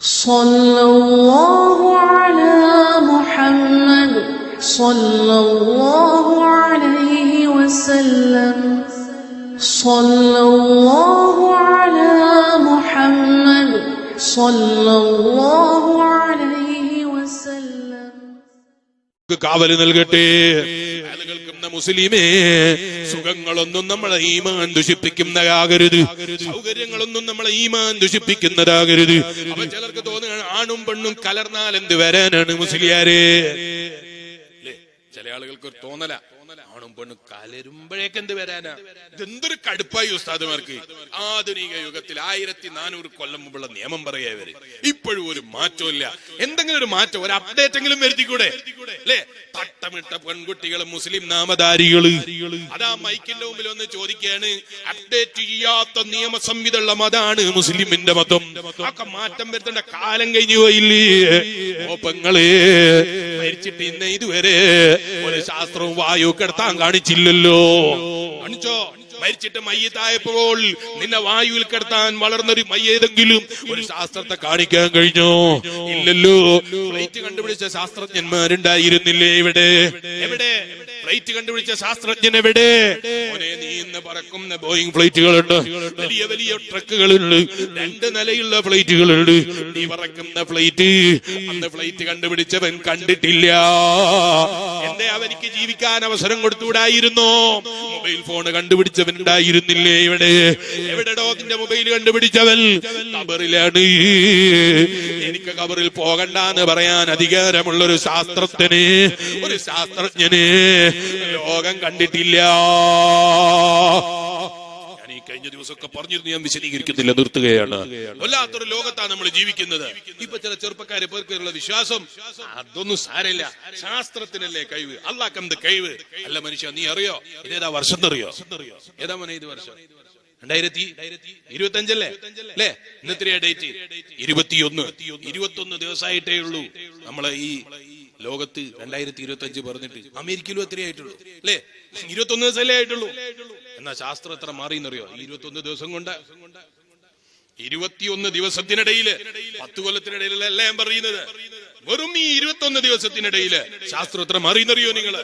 صلى الله على محمد صلى الله عليه وسلم صلى الله على محمد صلى الله عليه وسلم നമുക്ക് കാവല് നൽകട്ടെ കേൾക്കുന്ന മുസ്ലിമേ സുഖങ്ങളൊന്നും നമ്മളെ ഈമാൻ ദുഷിപ്പിക്കുന്നതാകരുത്. സൗകര്യങ്ങളൊന്നും നമ്മളെ ഈമാൻ ദുഷിപ്പിക്കുന്നതാകരുത്. അപ്പൊ ചിലർക്ക് തോന്നുകയാണ് ആണും പെണ്ണും കലർന്നാൽ എന്ത് വരാനാണ് മുസ്ലിയാരെ? ചില ആളുകൾക്ക് ഒരു തോന്നല. പെണ്ണും കലരുമ്പോഴേക്ക് എന്ത് വരാനാ? ഇതെന്തൊരു കടുപ്പായി ഉസ്താദുമാർക്ക്. ആധുനിക യുഗത്തിൽ ആയിരത്തി നാനൂറ് കൊല്ലം മുമ്പുള്ള നിയമം പറയാ ഇവർ. ഇപ്പോഴും ഒരു മാറ്റമില്ല എന്തെങ്കിലും ഒരു മാറ്റം ഒരു അപ്ഡേറ്റ് എങ്കിലും വരുത്തിക്കൂടെ? അല്ലേ? പട്ടമിട്ട പെൺകുട്ടികളും മുസ്ലിം നാമധാരികൾ. അതാ മൈക്കിന്റെ മുമ്പിൽ ഒന്ന് ചോദിക്കുകയാണ് അപ്ഡേറ്റ് ചെയ്യാത്ത നിയമ മതാണ് മുസ്ലിമിന്റെ മതം. ഒക്കെ മാറ്റം വരുത്തേണ്ട കാലം കഴിഞ്ഞു പോയില്ലേ? ഓപ്പങ്ങളെ മരിച്ചിട്ട് ഇന്ന് ഇതുവരെ ഒരു ശാസ്ത്രവും വായു കിടത്താൻ കാണിച്ചില്ലല്ലോ. കാണിച്ചോ? മരിച്ചിട്ട് മയ്യത്തായപ്പോൾ നിന്നെ വായുവിൽ കിടത്താൻ വളർന്നൊരു മയ്യേതെങ്കിലും ഒരു ശാസ്ത്രത്തെ കാണിക്കാൻ കഴിഞ്ഞോ? ഇല്ലല്ലോ. ഫ്ലൈറ്റ് കണ്ടുപിടിച്ച ശാസ്ത്രജ്ഞന്മാരുണ്ടായിരുന്നില്ലേ ഇവിടെ. എവിടെ? ഫ്ലൈറ്റ് കണ്ടുപിടിച്ച ശാസ്ത്രജ്ഞൻ എവിടെ? നീന്ന് പറക്കുന്ന ബോയിങ് ഫ്ലൈറ്റുകളുണ്ട്. വലിയ വലിയ ട്രക്കുകളുണ്ട്. രണ്ട് നിലയുള്ള ഫ്ലൈറ്റുകളുണ്ട്. നീ പറക്കുന്ന ഫ്ലൈറ്റ് അന്ന് ഫ്ലൈറ്റ് കണ്ടുപിടിച്ചവൻ കണ്ടിട്ടില്ല. എന്റെ അവനിക്ക് ജീവിക്കാൻ അവസരം കൊടുത്തുകൂടായിരുന്നോ മൊബൈൽ ഫോൺ കണ്ടുപിടിച്ചവൻ ഉണ്ടായിരുന്നില്ലേ ഇവിടെ? എവിടെടോ നിന്റെ മൊബൈൽ കണ്ടുപിടിച്ചവൻ? കബറിലാണ് എനിക്ക് കബറിൽ പോകണ്ടെന്ന് പറയാൻ അധികാരമുള്ള ഒരു ശാസ്ത്രജ്ഞന് ഒരു ശാസ്ത്രജ്ഞന് ലോകം കണ്ടിട്ടില്ല. കഴിഞ്ഞ ദിവസമൊക്കെ പറഞ്ഞിരുന്നു ഞാൻ വിശദീകരിക്കുന്നില്ല നിർത്തുകയാണ്. വല്ലാത്തൊരു ലോകത്താണ് നമ്മൾ ജീവിക്കുന്നത്. ഇപ്പൊ ചില ചെറുപ്പക്കാരെ പേർക്കുള്ള വിശ്വാസം അതൊന്നും സാരമില്ല. ശാസ്ത്രത്തിനല്ലേ കഴിവ്? അള്ളാക്കെന്ത് കഴിവ്? അല്ല മനുഷ്യ നീ അറിയോ? ഇതേതാ വർഷം അറിയോ ഏതാ മോനെ ഇത് വർഷം? രണ്ടായിരത്തി ഇരുപത്തി അഞ്ചല്ലേ അല്ലേ? ഇന്നത്തെ ഡേറ്റ്? ഇരുപത്തിയൊന്ന്. ഇരുപത്തി ഒന്ന് ദിവസമായിട്ടേ ഉള്ളൂ. നമ്മളെ ഈ ലോകത്ത് രണ്ടായിരത്തി ഇരുപത്തി അഞ്ച് പറഞ്ഞിട്ട് അമേരിക്കയിലും എത്രയേ ആയിട്ടുള്ളൂ. അല്ലേ? ഇരുപത്തൊന്ന് ദിവസമല്ലേ ആയിട്ടുള്ളൂ. എന്നാ ശാസ്ത്രം എത്ര മാറിയെന്നറിയോ? ഈ ഇരുപത്തൊന്ന് ദിവസം കൊണ്ട്. ഇരുപത്തിയൊന്ന് ദിവസത്തിനിടയിൽ പത്ത് കൊല്ലത്തിനിടയിലല്ല ഞാൻ പറയുന്നത്? വെറും ഈ ഇരുപത്തൊന്ന് ദിവസത്തിനിടയിൽ ശാസ്ത്രം എത്ര മാറി എന്നറിയോ നിങ്ങൾ?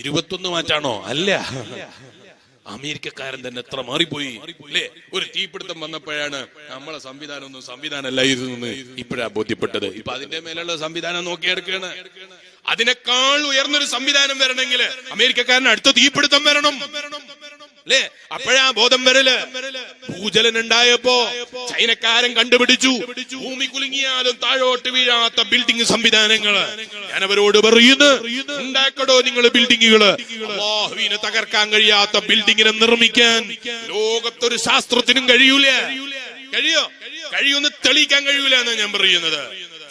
ഇരുപത്തൊന്ന് മാറ്റാണോ? അല്ല. അമേരിക്കക്കാരൻ തന്നെ എത്ര മാറിപ്പോയി? അല്ലേ? ഒരു തീപിടുത്തം വന്നപ്പോഴാണ് നമ്മളെ സംവിധാനം ഒന്നും സംവിധാനമല്ലായിരുന്നു ഇപ്പോഴാ ബോധ്യപ്പെട്ടത്. ഇപ്പൊ അതിന്റെ മേലുള്ള സംവിധാനം നോക്കിയെടുക്കുകയാണ് അതിനേക്കാൾ ഉയർന്നൊരു സംവിധാനം വരണമെങ്കിൽ അമേരിക്കക്കാരൻ അടുത്ത തീപിടുത്തം വരണം. അല്ലേ? അപ്പോഴാ ബോധം വരൽ. ഭൂചലൻ ഉണ്ടായപ്പോ ചൈനക്കാരൻ കണ്ടുപിടിച്ചു. ഭൂമി കുലുങ്ങിയാലും താഴോട്ട് വീഴാത്ത ബിൽഡിംഗ് സംവിധാനങ്ങൾ. ഞാൻ അവരോട് പറയുന്നു ഉണ്ടാക്കടോ നിങ്ങൾ ബിൽഡിങ്ങുകൾ അള്ളാഹുവിനെ തകർക്കാൻ കഴിയാത്ത ബിൽഡിങ്ങിനെ നിർമ്മിക്കാൻ ലോകത്തൊരു ശാസ്ത്രത്തിനും കഴിയൂല. കഴിയോ? കഴിയുമെന്ന് തെളിയിക്കാൻ കഴിയൂല എന്നാണ് ഞാൻ പറയുന്നത്.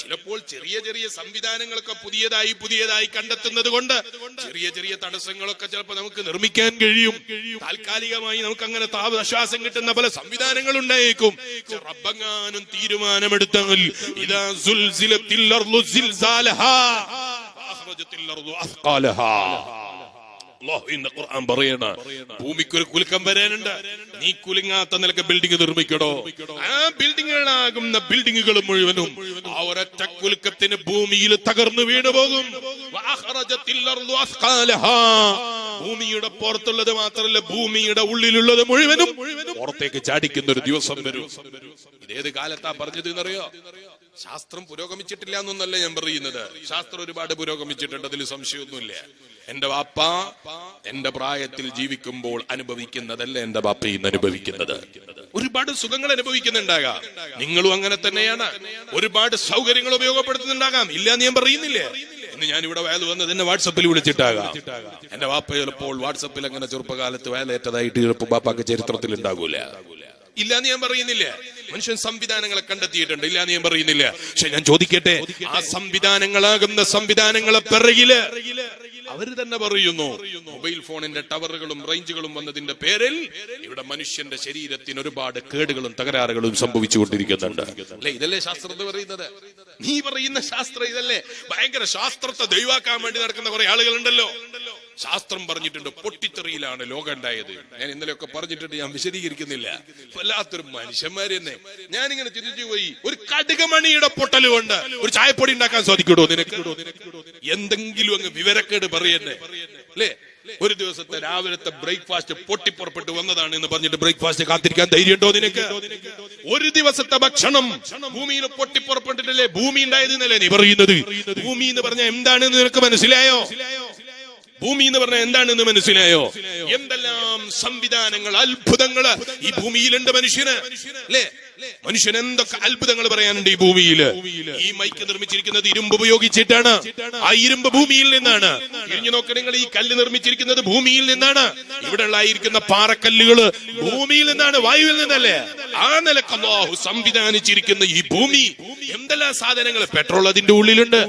ചിലപ്പോൾ ചെറിയ ചെറിയ സംവിധാനങ്ങളൊക്കെ പുതിയതായി പുതിയതായി കണ്ടെത്തുന്നത് കൊണ്ട് ചെറിയ ചെറിയ തടസ്സങ്ങളൊക്കെ ചിലപ്പോൾ നമുക്ക് നിർമ്മിക്കാൻ കഴിയും. താൽക്കാലികമായി നമുക്ക് അങ്ങനെ താപശ്വാസം കിട്ടുന്ന പല സംവിധാനങ്ങൾ ഉണ്ടായേക്കും റബ്ബങ്ങാനും തീരുമാനമെടുത്താൽ ഇതാ സുൽസിലത്തിൽ അർളു സിൽസാലഹാ. അഖ്റജത്തിൽ അർളു അസ്ഖാലഹാ. അല്ലാഹുവിന്റെ ഖുർആൻ പറയണ ഭൂമിക്കൊരു കുലുക്കം വരാനുണ്ട്. നീ കുലുങ്ങാത്ത നിലയ്ക്ക് ബിൽഡിംഗ് നിർമ്മിക്കടോ. ആ ബിൽഡിങ്ങുകളാകുന്ന ബിൽഡിങ്ങുകൾ മുഴുവനും ആ ഒരൊറ്റ കുലുക്കത്തിന് ഭൂമിയിൽ തകർന്നു വീണു പോകും. ഭൂമിയുടെ പുറത്തുള്ളത് മാത്രമല്ല ഭൂമിയുടെ ഉള്ളിലുള്ളത് മുഴുവനും പുറത്തേക്ക് ചാടിക്കുന്ന ഒരു ദിവസം വരും. ഇതേത് കാലത്താ പറഞ്ഞത് എന്നറിയോ? ശാസ്ത്രം പുരോഗമിച്ചിട്ടില്ല എന്നൊന്നല്ല ഞാൻ പറയുന്നത്. ശാസ്ത്രം ഒരുപാട് പുരോഗമിച്ചിട്ടുണ്ട് അതിൽ സംശയമൊന്നുമില്ല. എന്റെ വാപ്പ എന്റെ പ്രായത്തിൽ ജീവിക്കുമ്പോൾ അനുഭവിക്കുന്നതല്ല എന്റെ ബാപ്പ ഇന്ന് അനുഭവിക്കുന്നത്. ഒരുപാട് സുഖങ്ങൾ അനുഭവിക്കുന്നുണ്ടാകാം. നിങ്ങളും അങ്ങനെ തന്നെയാണ്. ഒരുപാട് സൗകര്യങ്ങൾ ഉപയോഗപ്പെടുത്തുന്നുണ്ടാകാം. ഇല്ല എന്ന് ഞാൻ പറയുന്നില്ലേ? ഇന്ന് ഞാൻ ഇവിടെ വയൽ വന്നത് എന്നെ വാട്സപ്പിൽ വിളിച്ചിട്ടാകാം. എന്റെ വാപ്പ ചിലപ്പോൾ വാട്സപ്പിൽ അങ്ങനെ ചെറുപ്പകാലത്ത് വയലേറ്റതായിട്ട് ചിലപ്പോൾ ബാപ്പാക്ക് ചരിത്രത്തിൽ ഉണ്ടാകൂല. ഇല്ല എന്ന് ഞാൻ പറയുന്നില്ല. മനുഷ്യൻ സംവിധാനങ്ങളെ കണ്ടെത്തിയിട്ടുണ്ട് ഇല്ല എന്ന് ഞാൻ പറയുന്നില്ല. പക്ഷെ ഞാൻ ചോദിക്കട്ടെ ആ സംവിധാനങ്ങളാകുന്ന സംവിധാനങ്ങളെ പിറകിൽ അവർ തന്നെ പറയുന്നു മൊബൈൽ ഫോണിന്റെ ടവറുകളും റേഞ്ചുകളും വന്നതിന്റെ പേരിൽ ഇവിടെ മനുഷ്യന്റെ ശരീരത്തിന് ഒരുപാട് കേടുകളും തകരാറുകളും സംഭവിച്ചുകൊണ്ടിരിക്കുന്നുണ്ട് അല്ലെ? ഇതല്ലേ ശാസ്ത്രത്തെ പറയുന്നത്? നീ പറയുന്ന ശാസ്ത്രം ഇതല്ലേ? ഭയങ്കര ശാസ്ത്രത്തെ ദൈവാക്കാൻ വേണ്ടി നടക്കുന്ന കുറെ ആളുകളുണ്ടല്ലോ. ശാസ്ത്രം പറഞ്ഞിട്ടുണ്ട് പൊട്ടിത്തെറിയിലാണ് ലോകം ഉണ്ടായത് ഞാൻ ഇന്നലെയൊക്കെ പറഞ്ഞിട്ടുണ്ട് ഞാൻ വിശദീകരിക്കുന്നില്ല. വല്ലാത്തൊരു മനുഷ്യന്മാര് തന്നെ ഞാനിങ്ങനെ ചിന്തിച്ചു പോയി ഒരു കടുകമണിയുടെ പൊട്ടൽ കൊണ്ട് ഒരു ചായപ്പൊടി ഉണ്ടാക്കാൻ സാധിക്കൂടോ നിനക്ക്? എന്തെങ്കിലും അങ്ങ് വിവരക്കേട് പറയന്നെ. അല്ലേ? ഒരു ദിവസത്തെ രാവിലത്തെ ബ്രേക്ക്ഫാസ്റ്റ് പൊട്ടിപ്പുറപ്പെട്ട് വന്നതാണ് എന്ന് പറഞ്ഞിട്ട് ബ്രേക്ക്ഫാസ്റ്റ് കാത്തിരിക്കാൻ ധൈര്യമുണ്ടോ നിനക്ക്? ഒരു ദിവസത്തെ ഭക്ഷണം ഭൂമിയിൽ പൊട്ടിപ്പുറപ്പെട്ടിട്ടല്ലേ ഭൂമി ഉണ്ടായത് എന്നല്ലേ നീ പറയുന്നത്? ഭൂമി എന്ന് പറഞ്ഞാൽ എന്താണെന്ന് നിനക്ക് മനസ്സിലായോ? ഭൂമി എന്ന് പറഞ്ഞാൽ എന്താണെന്ന് മനസ്സിലായോ? എന്തെല്ലാം സംവിധാനങ്ങൾ അത്ഭുതങ്ങൾ ഈ ഭൂമിയിലുണ്ട് മനുഷ്യന്. അല്ലേ? മനുഷ്യൻ എന്തൊക്കെ അത്ഭുതങ്ങൾ പറയാനുണ്ട് ഈ ഭൂമിയിൽ ഈ മൈക്ക് നിർമ്മിച്ചിരിക്കുന്നത് ഇരുമ്പ് ഉപയോഗിച്ചിട്ടാണ്. ആ ഇരുമ്പ് ഭൂമിയിൽ നിന്നാണ്. തിരിഞ്ഞു നോക്കണെങ്കിൽ നിങ്ങൾ ഈ കല്ല് നിർമ്മിച്ചിരിക്കുന്നത് ഭൂമിയിൽ നിന്നാണ്. ഇവിടെ ഉള്ളായിരിക്കുന്ന പാറക്കല്ലുകൾ ഭൂമിയിൽ നിന്നാണ് വായുവിൽ നിന്നല്ലേ? ആ നിലയ്ക്ക് സംവിധാനിച്ചിരിക്കുന്ന ഈ ഭൂമി എന്തെല്ലാം സാധനങ്ങൾ? പെട്രോൾ അതിന്റെ ഉള്ളിലുണ്ട്.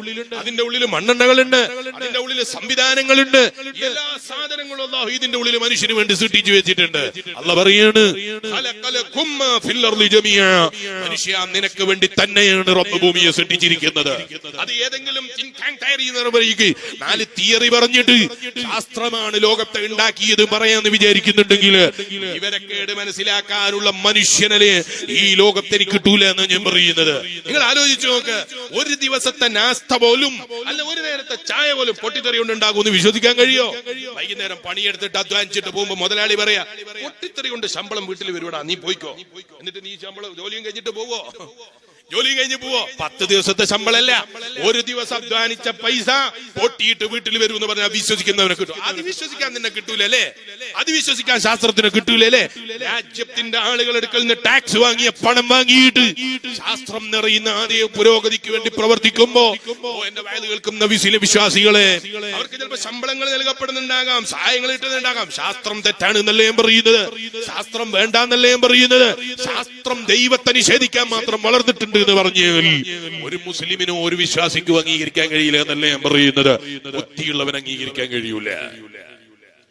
അതിന്റെ ഉള്ളിൽ മണ്ണെണ്ണകളുണ്ട്. അതിന്റെ ഉള്ളിൽ സംവിധാനങ്ങളുണ്ട്. എല്ലാ സാധനങ്ങളും അല്ലാഹു ഇതിന്റെ ഉള്ളിൽ മനുഷ്യന് വേണ്ടി സൃഷ്ടിച്ചു വെച്ചിട്ടുണ്ട്. അല്ല പറയാണ് "ഖലഖലകും മാ ഫിൽ അർളി ജമീഅ." മനുഷ്യ നിനക്ക് വേണ്ടി തന്നെയാണ് റബ്ബ് ഭൂമിയെ സൃഷ്ടിച്ചിരിക്കുന്നത്. അത് ഏതെങ്കിലും പറയുക നാല് തിയറി പറഞ്ഞിട്ട് ശാസ്ത്രമാണ് ലോകത്തെ ഉണ്ടാക്കിയത് പറയാന്ന് വിചാരിക്കുന്നുണ്ടെങ്കിൽ കേട് മനസ്സിലാക്കാനുള്ള മനുഷ്യനെ ഈ ലോകത്തിന് കിട്ടൂല എന്ന് ഞാൻ പറയുന്നത്. നിങ്ങൾ ആലോചിച്ചു നോക്ക്. ഒരു ദിവസത്തെ നാസ്ത പോലും അല്ല ഒരു നേരത്തെ ചായ പോലും പൊട്ടിത്തെറി കൊണ്ട് ഉണ്ടാകുമെന്ന് വിശ്വസിക്കാൻ കഴിയോ? വൈകുന്നേരം പണിയെടുത്തിട്ട് അധ്വാനിച്ചിട്ട് പോകുമ്പോ മുതലാളി പറയാ പൊട്ടിത്തെറി കൊണ്ട് ശമ്പളം വീട്ടിൽ വരുവാടാ നീ പോയിക്കോ. എന്നിട്ട് നീ ശമ്പളം ജോലിയും കഴിഞ്ഞിട്ട് പോവോ? ജോലി കഴിഞ്ഞ് പോവോ? പത്ത് ദിവസത്തെ ശമ്പളല്ല ഒരു ദിവസം അധ്വാനിച്ച പൈസ പൊട്ടിയിട്ട് വീട്ടിൽ വരും എന്ന് പറഞ്ഞാൽ വിശ്വസിക്കുന്നവനെ കിട്ടും. അത് വിശ്വസിക്കാൻ നിന്നെ കിട്ടൂലല്ലേ അത് വിശ്വസിക്കാൻ ശാസ്ത്രത്തിന് കിട്ടൂലല്ലേ രാജ്യത്തിന്റെ ആളുകൾ എടുക്കൽ നിന്ന് ടാക്സ് വാങ്ങിയ പണം വാങ്ങിയിട്ട് ശാസ്ത്രം നിറയുന്ന ആദ്യ പുരോഗതിക്ക് വേണ്ടി പ്രവർത്തിക്കുമ്പോ എന്റെ വയത് കേൾക്കുന്ന വിസിലെ വിശ്വാസികളെ അവർക്ക് ചിലപ്പോൾ ശമ്പളങ്ങൾ നൽകപ്പെടുന്നുണ്ടാകാം സഹായങ്ങൾ കിട്ടുന്നുണ്ടാകാം. ശാസ്ത്രം തെറ്റാണ് എന്നല്ലേ പറയുന്നത്. ശാസ്ത്രം വേണ്ടാന്നല്ലേ ഞാൻ പറയുന്നത്. ശാസ്ത്രം ദൈവത്തെ നിഷേധിക്കാൻ മാത്രം വളർന്നിട്ടുണ്ട് എന്ന് പറഞ്ഞു ഒരു മുസ്ലിമിനും ഒരു വിശ്വാസിക്കും അംഗീകരിക്കാൻ കഴിയില്ല എന്നല്ലേ ഞാൻ പറയുന്നത്. ബുദ്ധിയുള്ളവൻ അംഗീകരിക്കാൻ കഴിയൂല.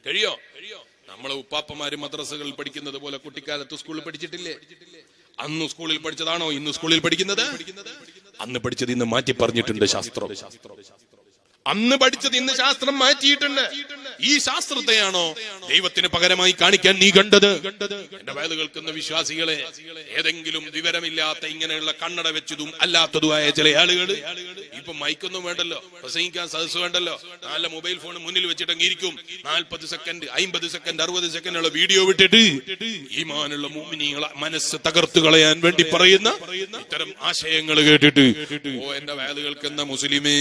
കഴിയോ? നമ്മളെ ഉപ്പാപ്പമാര് മദ്രസകളിൽ പഠിക്കുന്നത് പോലെ കുട്ടിക്കാലത്ത് സ്കൂളിൽ പഠിച്ചിട്ടില്ലേ? അന്ന് സ്കൂളിൽ പഠിച്ചതാണോ? ഇന്ന് സ്കൂളിൽ പഠിക്കുന്നത്? അന്ന് പഠിച്ചത് ഇന്ന് മാറ്റി പറഞ്ഞിട്ടുണ്ട് ശാസ്ത്രം. അന്ന് പഠിച്ചത് ഇന്ന് ശാസ്ത്രം മാറ്റിയിട്ടുണ്ട്. ഈ ശാസ്ത്രത്തെയാണോ ദൈവത്തിന് പകരമായി കാണിക്കാൻ നീ കണ്ടത്? എന്റെ വയത് കേൾക്കുന്ന വിശ്വാസികളെ ഏതെങ്കിലും വിവരമില്ലാത്ത ഇങ്ങനെയുള്ള കണ്ണട വെച്ചതും അല്ലാത്തതുമായ ചില ആളുകൾ ഇപ്പൊ മൈക്കൊന്നും വേണ്ടല്ലോ പ്രസംഗിക്കാൻ സദസ് വേണ്ടല്ലോ. നല്ല മൊബൈൽ ഫോൺ മുന്നിൽ വെച്ചിട്ടെങ്കിൽ നാൽപ്പത് സെക്കൻഡ് അമ്പത് സെക്കൻഡ് അറുപത് സെക്കൻഡുള്ള വീഡിയോ വിട്ടിട്ട് ഈമാനുള്ള മൂമിനികളെ മനസ്സ് തകർത്തു കളയാൻ വേണ്ടി പറയുന്ന ഇത്തരം ആശയങ്ങൾ കേട്ടിട്ട് ഓ എന്റെ വയത് കേൾക്കുന്ന മുസ്ലിമേ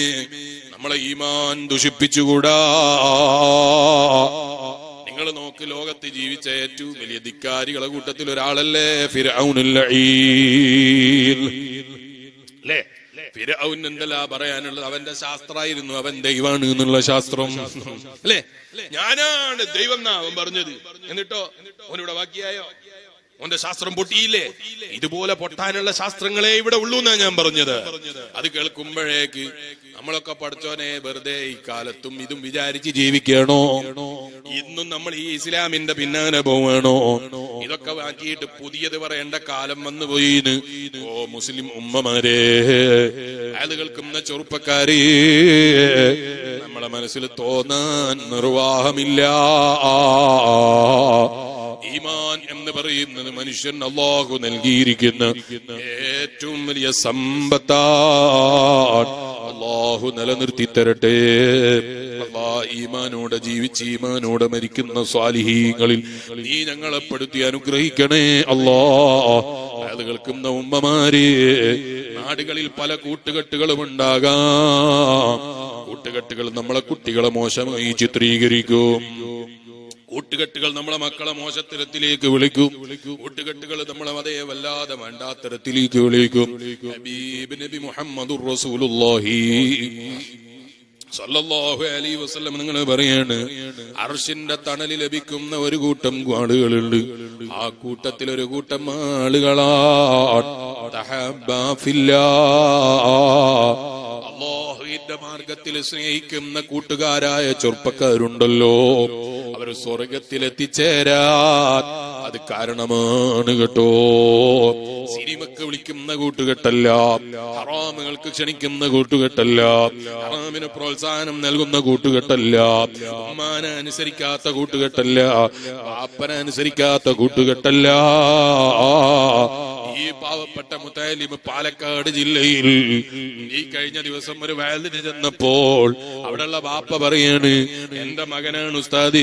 നമ്മളെ ഈമാൻ ദുഷിപ്പിച്ചുകൂടാ. നിങ്ങൾ നോക്ക് ലോകത്ത് ജീവിച്ച ഏറ്റവും വലിയ ധിക്കാരികളെ കൂട്ടത്തിൽ ഒരാളല്ലേ. അല്ലേ ഫിർഔൻ എന്തല്ല പറയാനുള്ളത്? അവന്റെ ശാസ്ത്രമായിരുന്നു അവൻ ദൈവാണ് എന്നുള്ള ശാസ്ത്രം. അല്ലേ ഞാനാണ് ദൈവം എന്നാ അവൻ പറഞ്ഞത്. എന്നിട്ടോ? അവനിവിടെ ബാക്കിയായോ? അവന്റെ ശാസ്ത്രം പൊട്ടിയില്ലേ? ഇതുപോലെ പൊട്ടാനുള്ള ശാസ്ത്രങ്ങളെ ഇവിടെ ഉള്ളൂ എന്നാ ഞാൻ പറഞ്ഞത്. അത് കേൾക്കുമ്പോഴേക്ക് നമ്മളൊക്കെ പഠിച്ചോനെ വെറുതെ ഈ കാലത്തും ഇതും വിചാരിച്ച് ജീവിക്കണോ? ഇന്നും നമ്മൾ ഈ ഇസ്ലാമിന്റെ പിന്നാലെ പോവണോ? ഇതൊക്കെ മാറ്റിയിട്ട് പുതിയത് പറയേണ്ട കാലം വന്നു പോയിന്ന് ഓ മുസ്ലിം ഉമ്മമാരെ അത് കേൾക്കുന്ന ചെറുപ്പക്കാര് നമ്മളെ മനസ്സിൽ തോന്നാൻ നിർവാഹമില്ല. ഈമാൻ എന്ന് പറയുന്നത് മനുഷ്യൻ അള്ളാഹു നൽകിയിരിക്കുന്ന. ഏറ്റവും വലിയ സമ്പത്താണ് അള്ളാഹു നിലനിർത്തി തരട്ടെ. ഈമാനോടെ ജീവിച്ച് ഈമാനോടെ മരിക്കുന്ന സ്വാലിഹീങ്ങളിൽ നീ ഞങ്ങളെ പെടുത്തി അനുഗ്രഹിക്കണേ അള്ളാ. അത് ഉമ്മമാരെ നാടുകളിൽ പല കൂട്ടുകെട്ടുകളും ഉണ്ടാകാം. കൂട്ടുകെട്ടുകൾ നമ്മളെ കുട്ടികളെ മോശമായി ചിത്രീകരിക്കും. കൂട്ടുകെട്ടുകൾ നമ്മളെ മക്കളെ മോശത്തരത്തിലേക്ക് വിളിക്കും. കൂട്ടുകെട്ടുകൾ നമ്മളെ അതേ വല്ലാതെ വേണ്ടാത്തരത്തിലേക്ക് വിളിക്കും. ഹബീബ് നബി റസൂലുള്ളാഹി. സല്ലല്ലാഹു അലൈഹി വസല്ലം നിങ്ങൾ പറയാണ് അർഷിന്റെ തണൽ ലഭിക്കുന്ന ഒരു കൂട്ടം ആളുകളുണ്ട്. ആ കൂട്ടത്തിൽ ഒരു കൂട്ടം ആളുകളാ. അള്ളാഹുവിന്റെ മാർഗത്തിൽ സ്നേഹിക്കുന്ന കൂട്ടുകാരായ ചെറുപ്പക്കാരുണ്ടല്ലോ. അവർ സ്വർഗത്തിൽ എത്തിച്ചേരാൻ അത് കാരണമാണ് കേട്ടോ. സിനിമക്ക് വിളിക്കുന്ന കൂട്ടുകെട്ടല്ല ഹറാമുകൾക്ക് ക്ഷണിക്കുന്ന കൂട്ടുകെട്ടല്ല ഹറാമിന് പ്രോത്സാഹനം നൽകുന്ന കൂട്ടുകെട്ടല്ല ഉമ്മാനെ അനുസരിക്കാത്ത കൂട്ടുകെട്ടല്ല പാപ്പനെ അനുസരിക്കാത്ത കൂട്ടുകെട്ടല്ല. ഈ പാവപ്പെട്ട മുത്താലിമ് പാലക്കാട് ജില്ലയിൽ ഈ കഴിഞ്ഞ ദിവസം ഒരു വയലിന് ചെന്നപ്പോൾ അവിടെയുള്ള ബാപ്പ പറയാണ് എന്റെ മകനാണ് ഉസ്താദി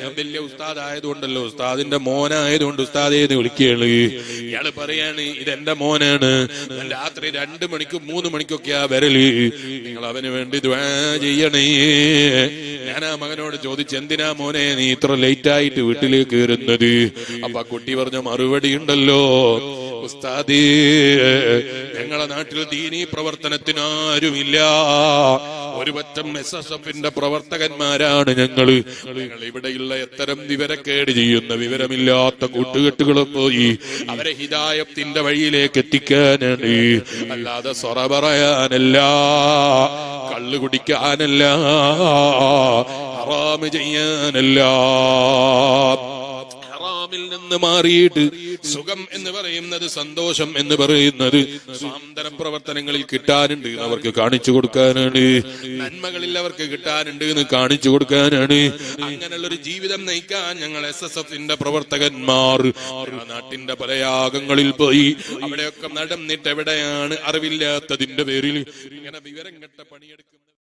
ഞാൻ വലിയ ഉസ്താദ് ആയതുകൊണ്ടല്ലോ ഉസ്താദിന്റെ മോനായതുകൊണ്ട് ഉസ്താദേ എന്ന് വിളിക്കുകയാണ്. ഇയാൾ പറയാണ് ഇതെന്റെ മോനാണ് രാത്രി രണ്ട് മണിക്കും മൂന്ന് മണിക്കൊക്കെയാ വരൽ നിങ്ങൾ അവന് വേണ്ടി ദ്വാ ചെയ്യണേ. ഞാൻ ആ മകനോട് ചോദിച്ചു എന്തിനാ മോനെ നീ ഇത്ര ലേറ്റ് ആയിട്ട് വീട്ടിലേക്ക് കയറുന്നത്? അപ്പൊ കുട്ടി പറഞ്ഞ മറുപടി ഉണ്ടല്ലോ. ഞങ്ങളെ നാട്ടിൽ ദീനീ പ്രവർത്തനത്തിന് ആരുമില്ല. ഒരു പറ്റം എസ് എസ് എഫിന്റെ പ്രവർത്തകന്മാരാണ് ഞങ്ങൾ. ഞങ്ങൾ ഇവിടെയുള്ള എത്തരം വിവരക്കേട് ചെയ്യുന്ന വിവരമില്ലാത്ത കൂട്ടുകെട്ടുകളും പോയി അവരെ ഹിതായത്തിന്റെ വഴിയിലേക്ക് എത്തിക്കാനാണ്. അല്ലാതെ സൊറ പറയാനല്ല കള്ളു കുടിക്കാനല്ല ചെയ്യാനല്ല. ഹറാമിൽ നിന്ന് മാറിയിട്ട് സുഖം എന്ന് പറയുന്നത് സന്തോഷം എന്ന് പറയുന്നത് സ്വാന്തര പ്രവർത്തനങ്ങളിൽ കിട്ടാനുണ്ട്. അവർക്ക് കാണിച്ചു കൊടുക്കാനാണ്. നന്മകളിൽ അവർക്ക് കിട്ടാനുണ്ട് എന്ന് കാണിച്ചു കൊടുക്കാനാണ്. അങ്ങനെയുള്ള ഒരു ജീവിതം നയിക്കാൻ ഞങ്ങൾ എസ് എസ് എഫിന്റെ പ്രവർത്തകന്മാർ നാട്ടിന്റെ പല യാഗങ്ങളിൽ പോയി അവിടെയൊക്കെ നടന്നിട്ട് എവിടെയാണ് അറിവില്ലാത്തതിന്റെ പേരിൽ ഇങ്ങനെ വിവരം കെട്ട പണിയെടുക്കുന്നത്